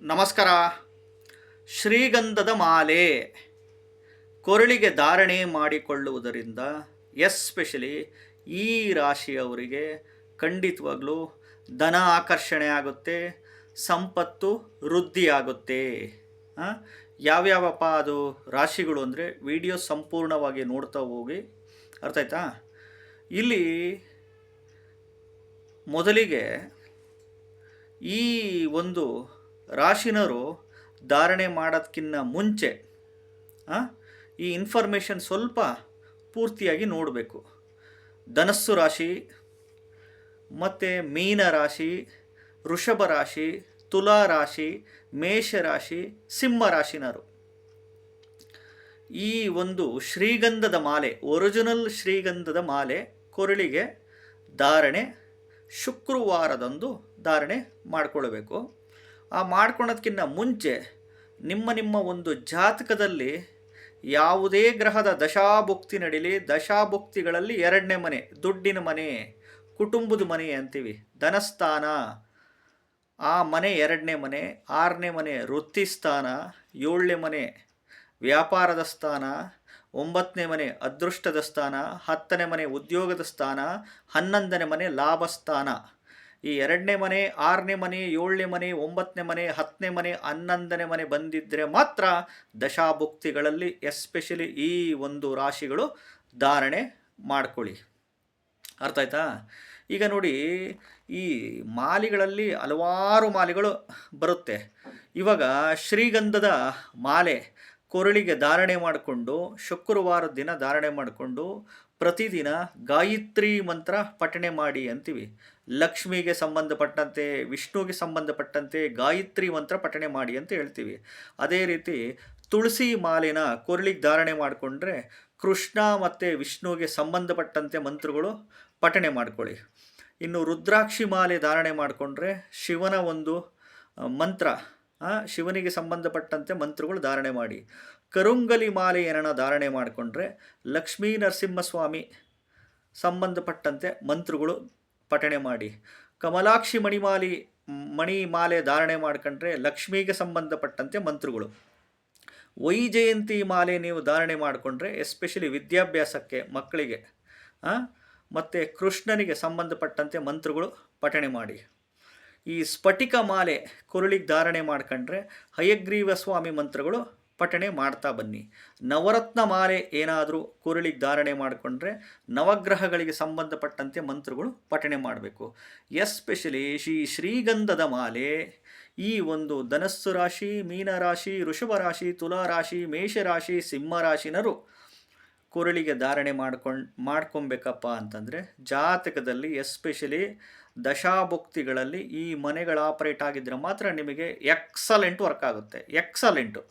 ನಮಸ್ಕಾರ. ಶ್ರೀಗಂಧದ ಮಾಲೆ ಕೊರಳಿಗೆ ಧಾರಣೆ ಮಾಡಿಕೊಳ್ಳುವುದರಿಂದ, ಎಸ್ಪೆಷಲಿ ಈ ರಾಶಿಯವರಿಗೆ ಖಂಡಿತವಾಗ್ಲೂ ಧನ ಆಕರ್ಷಣೆ ಆಗುತ್ತೆ, ಸಂಪತ್ತು ವೃದ್ಧಿಯಾಗುತ್ತೆ? ಯಾವ್ಯಾವಪ್ಪ ಅದು ರಾಶಿಗಳು ಅಂದರೆ ವಿಡಿಯೋ ಸಂಪೂರ್ಣವಾಗಿ ನೋಡ್ತಾ ಹೋಗಿ, ಅರ್ಥ ಆಯ್ತಾ? ಇಲ್ಲಿ ಮೊದಲಿಗೆ ಈ ಒಂದು ರಾಶಿನರು ಧಾರಣೆ ಮಾಡೋದಕ್ಕಿಂತ ಮುಂಚೆ ಈ ಇನ್ಫಾರ್ಮೇಷನ್ ಸ್ವಲ್ಪ ಪೂರ್ತಿಯಾಗಿ ನೋಡಬೇಕು. ಧನಸ್ಸು ರಾಶಿ, ಮತ್ತು ಮೀನ ರಾಶಿ, ವೃಷಭ ರಾಶಿ, ತುಲಾ ರಾಶಿ, ಮೇಷ ರಾಶಿ, ಸಿಂಹ ರಾಶಿನರು. ಈ ಒಂದು ಶ್ರೀಗಂಧದ ಮಾಲೆ ಒರಿಜಿನಲ್ ಶ್ರೀಗಂಧದ ಮಾಲೆ ಕೊರಳಿಗೆ ಧಾರಣೆ ಶುಕ್ರವಾರದಂದು ಧಾರಣೆ ಮಾಡಿಕೊಳ್ಬೇಕು. ಆ ಮಾಡ್ಕೊಳೋದಕ್ಕಿಂತ ಮುಂಚೆ ನಿಮ್ಮ ನಿಮ್ಮ ಒಂದು ಜಾತಕದಲ್ಲಿ ಯಾವುದೇ ಗ್ರಹದ ದಶಾಭುಕ್ತಿ ನಡೀಲಿ, ದಶಾಭುಕ್ತಿಗಳಲ್ಲಿ ಎರಡನೇ ಮನೆ, ದುಡ್ಡಿನ ಮನೆ, ಕುಟುಂಬದ ಮನೆ ಅಂತೀವಿ, ಧನಸ್ಥಾನ, ಆ ಮನೆ ಎರಡನೇ ಮನೆ, ಆರನೇ ಮನೆ ವೃತ್ತಿ ಸ್ಥಾನ ಏಳನೇ ಮನೆ ವ್ಯಾಪಾರದ ಸ್ಥಾನ, ಒಂಬತ್ತನೇ ಮನೆ ಅದೃಷ್ಟದ ಸ್ಥಾನ, ಹತ್ತನೇ ಮನೆ ಉದ್ಯೋಗದ ಸ್ಥಾನ, ಹನ್ನೊಂದನೇ ಮನೆ ಲಾಭ ಸ್ಥಾನ ಈ ಎರಡನೇ ಮನೆ, ಆರನೇ ಮನೆ, ಏಳನೇ ಮನೆ, ಒಂಬತ್ತನೇ ಮನೆ, ಹತ್ತನೇ ಮನೆ, ಹನ್ನೊಂದನೇ ಮನೆ ಬಂದಿದ್ದರೆ ಮಾತ್ರ ದಶಾಭುಕ್ತಿಗಳಲ್ಲಿ ಎಸ್ಪೆಷಲಿ ಈ ಒಂದು ರಾಶಿಗಳು ಧಾರಣೆ ಮಾಡ್ಕೊಳ್ಳಿ. ಅರ್ಥ ಆಯ್ತಾ? ಈಗ ನೋಡಿ, ಈ ಮಾಲೆಗಳಲ್ಲಿ ಹಲವಾರು ಮಾಲೆಗಳು ಬರುತ್ತೆ. ಇವಾಗ ಶ್ರೀಗಂಧದ ಮಾಲೆ ಕೊರಳಿಗೆ ಧಾರಣೆ ಮಾಡಿಕೊಂಡು, ಶುಕ್ರವಾರ ದಿನ ಧಾರಣೆ ಮಾಡಿಕೊಂಡು, ಪ್ರತಿದಿನ ಗಾಯತ್ರಿ ಮಂತ್ರ ಪಠಣೆ ಮಾಡಿ ಅಂತೀವಿ. ಲಕ್ಷ್ಮಿಗೆ ಸಂಬಂಧಪಟ್ಟಂತೆ ವಿಷ್ಣುವಿಗೆ ಸಂಬಂಧಪಟ್ಟಂತೆ ಗಾಯತ್ರಿ ಮಂತ್ರ ಪಠಣೆ ಮಾಡಿ ಅಂತ ಹೇಳ್ತೀವಿ. ಅದೇ ರೀತಿ ತುಳಸಿ ಮಾಲೆನ ಕೊರಳಿಗೆ ಧಾರಣೆ ಮಾಡಿಕೊಂಡ್ರೆ, ಕೃಷ್ಣ ಮತ್ತು ವಿಷ್ಣುವಿಗೆ ಸಂಬಂಧಪಟ್ಟಂತೆ ಮಂತ್ರಗಳು ಪಠಣೆ ಮಾಡ್ಕೊಳ್ಳಿ. ಇನ್ನು ರುದ್ರಾಕ್ಷಿ ಮಾಲೆ ಧಾರಣೆ ಮಾಡಿಕೊಂಡ್ರೆ ಶಿವನ ಒಂದು ಮಂತ್ರ ಆ, ಶಿವನಿಗೆ ಸಂಬಂಧಪಟ್ಟಂತೆ ಮಂತ್ರಗಳು ಧಾರಣೆ ಮಾಡಿ. ಕರುಂಗಲಿ ಮಾಲೆ ಏನನ್ನ ಧಾರಣೆ ಮಾಡಿಕೊಂಡ್ರೆ ಲಕ್ಷ್ಮೀ ನರಸಿಂಹಸ್ವಾಮಿ ಸಂಬಂಧಪಟ್ಟಂತೆ ಮಂತ್ರಗಳು ಪಠಣೆ ಮಾಡಿ. ಕಮಲಾಕ್ಷಿ ಮಣಿಮಾಲಿ ಮಣಿ ಮಾಲೆ ಧಾರಣೆ ಮಾಡ್ಕೊಂಡ್ರೆ ಲಕ್ಷ್ಮಿಗೆ ಸಂಬಂಧಪಟ್ಟಂತೆ ಮಂತ್ರಗಳು. ವೈಜಯಂತಿ ಮಾಲೆ ನೀವು ಧಾರಣೆ ಮಾಡಿಕೊಂಡ್ರೆ ಎಸ್ಪೆಷಲಿ ವಿದ್ಯಾಭ್ಯಾಸಕ್ಕೆ ಮಕ್ಕಳಿಗೆ ಮತ್ತು ಕೃಷ್ಣನಿಗೆ ಸಂಬಂಧಪಟ್ಟಂತೆ ಮಂತ್ರಗಳು ಪಠಣೆ ಮಾಡಿ. ಈ ಸ್ಫಟಿಕ ಮಾಲೆ ಕೊರಳಿಗೆ ಧಾರಣೆ ಮಾಡ್ಕೊಂಡ್ರೆ ಹಯಗ್ರೀವ ಸ್ವಾಮಿ ಮಂತ್ರಗಳು ಪಠಣೆ ಮಾಡ್ತಾ ಬನ್ನಿ. ನವರತ್ನ ಮಾಲೆ ಏನಾದರೂ ಕೊರಳಿಗೆ ಧಾರಣೆ ಮಾಡಿಕೊಂಡ್ರೆ ನವಗ್ರಹಗಳಿಗೆ ಸಂಬಂಧಪಟ್ಟಂತೆ ಮಂತ್ರಗಳು ಪಠಣೆ ಮಾಡಬೇಕು. ಎಸ್ಪೆಷಲಿ ಶ್ರೀ ಶ್ರೀಗಂಧದ ಮಾಲೆ. ಈ ಒಂದು ಧನಸ್ಸು ರಾಶಿ ಮೀನರಾಶಿ ವೃಷಭ ರಾಶಿ ತುಲಾರಾಶಿ ಮೇಷರಾಶಿ ಸಿಂಹರಾಶಿನರು ಕೊರಳಿಗೆ ಧಾರಣೆ ಮಾಡ್ಕೊಂಡು ಮಾಡ್ಕೊಬೇಕಪ್ಪ ಅಂತಂದರೆ ಜಾತಕದಲ್ಲಿ ಎಸ್ಪೆಷಲಿ ದಶಾಭುಕ್ತಿಗಳಲ್ಲಿ ಈ ಮನೆಗಳು ಆಪರೇಟ್ ಆಗಿದ್ದರೆ ಮಾತ್ರ ನಿಮಗೆ ಎಕ್ಸಲೆಂಟ್ ವರ್ಕ್ ಆಗುತ್ತೆ. ಎಕ್ಸಲೆಂಟು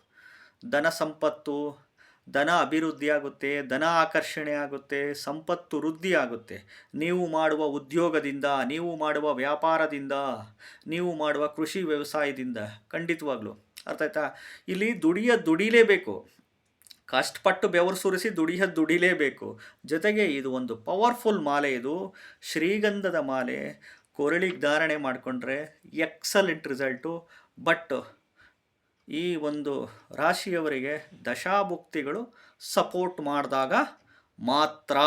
ಧನ ಸಂಪತ್ತು, ಧನ ಅಭಿವೃದ್ಧಿ ಆಗುತ್ತೆ, ಧನ ಆಕರ್ಷಣೆ ಆಗುತ್ತೆ, ಸಂಪತ್ತು ವೃದ್ಧಿ ಆಗುತ್ತೆ. ನೀವು ಮಾಡುವ ಉದ್ಯೋಗದಿಂದ, ನೀವು ಮಾಡುವ ವ್ಯಾಪಾರದಿಂದ, ನೀವು ಮಾಡುವ ಕೃಷಿ ವ್ಯವಸಾಯದಿಂದ ಖಂಡಿತವಾಗ್ಲೂ. ಅರ್ಥ ಆಯ್ತಾ ಇಲ್ಲಿ ದುಡಿಯ ದುಡಿಲೇಬೇಕು. ಕಷ್ಟಪಟ್ಟು ಬೆವರು ಸುರಿಸಿ ದುಡಿಯ ದುಡಿಲೇಬೇಕು. ಜೊತೆಗೆ ಇದು ಒಂದು ಪವರ್ಫುಲ್ ಮಾಲೆ ಇದು. ಶ್ರೀಗಂಧದ ಮಾಲೆ. ಕೊರಳಿಗೆ ಧಾರಣೆ ಮಾಡಿಕೊಂಡ್ರೆ ಎಕ್ಸಲೆಂಟ್ ರಿಸಲ್ಟು. ಬಟ್ ಈ ಒಂದು ರಾಶಿಯವರಿಗೆ ದಶಾಭುಕ್ತಿಗಳು ಸಪೋರ್ಟ್ ಮಾಡಿದಾಗ ಮಾತ್ರ.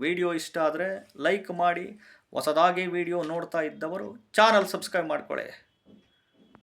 ವಿಡಿಯೋ ಇಷ್ಟ ಆದರೆ ಲೈಕ್ ಮಾಡಿ. ಹೊಸದಾಗಿ ವಿಡಿಯೋ ನೋಡ್ತಾ ಇದ್ದವರು ಚಾನಲ್ ಸಬ್ಸ್ಕ್ರೈಬ್ ಮಾಡ್ಕೊಳ್ಳಿ.